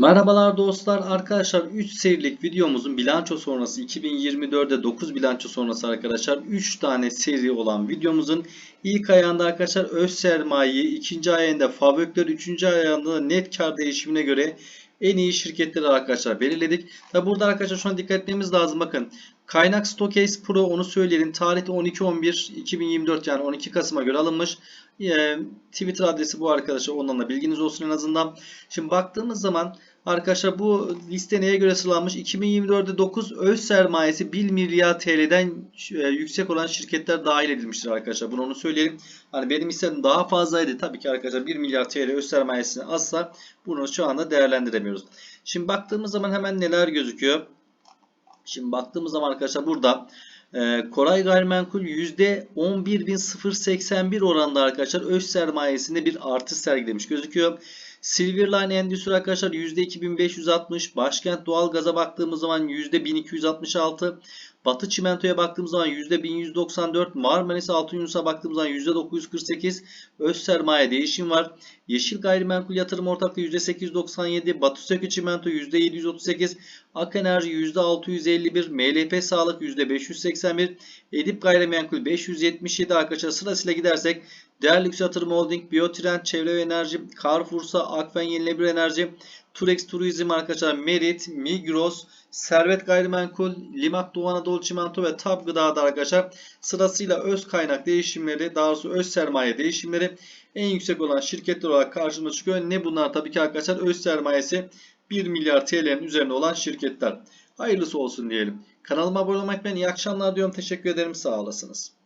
Merhabalar dostlar. Arkadaşlar 3 serilik videomuzun bilanço sonrası 2024'de 9 bilanço sonrası arkadaşlar 3 tane seri olan videomuzun ilk ayağında arkadaşlar öz sermayeyi, ikinci ayağında fabrikler, üçüncü ayağında da net kar değişimine göre en iyi şirketleri arkadaşlar belirledik. Tabi burada arkadaşlar şu an dikkat etmemiz lazım. Bakın kaynak Stockcase Pro onu söyleyelim. Tarih 12-11-2024 yani 12 Kasım'a göre alınmış. Ee, Twitter adresi bu arkadaşlar. Ondan da bilginiz olsun en azından. Şimdi baktığımız zaman Arkadaşlar bu liste neye göre sıralanmış? 2024'de 9 öz sermayesi 1 milyar TL'den e, yüksek olan şirketler dahil edilmiştir arkadaşlar. Bunu onu söyleyelim. Hani benim istedim daha fazlaydı. Tabii ki arkadaşlar 1 milyar TL öz sermayesini azsa bunu şu anda değerlendiremiyoruz. Şimdi baktığımız zaman hemen neler gözüküyor? Şimdi baktığımız zaman arkadaşlar burada e, Koray Gayrimenkul %11.081 oranında arkadaşlar öz sermayesinde bir artış sergilemiş gözüküyor. Silverline Endüstri arkadaşlar %2560. Başkent Doğalgaz'a baktığımız zaman %1266. Batı Çimento'ya baktığımız zaman %1194. Marmaris Altın Yunus'a baktığımız zaman %948. Öz sermaye değişim var. Yeşil Gayrimenkul Yatırım Ortaklığı %897. Batı Sökü Çimento %738. Ak Enerji %651. MLP Sağlık %581. Edip Gayrimenkul 577 arkadaşlar sırasıyla gidersek Değerlix Yatırım Holding, Biotrend, Çevre ve Enerji, Carrefour'sa, Akfen Yenilebilir Enerji, Turex Turizm arkadaşlar, Merit, Migros, Servet Gayrimenkul, Limak Doğu Anadolu Çimento ve Tab Gıda'da arkadaşlar sırasıyla öz kaynak değişimleri, daha doğrusu öz sermaye değişimleri en yüksek olan şirketler olarak karşımıza çıkıyor. Ne bunlar? Tabii ki arkadaşlar öz sermayesi 1 milyar TL'nin üzerinde olan şirketler. Hayırlısı olsun diyelim. Kanalıma abone olmayı unutmayın. İyi akşamlar diyorum. Teşekkür ederim. Sağ olasınız.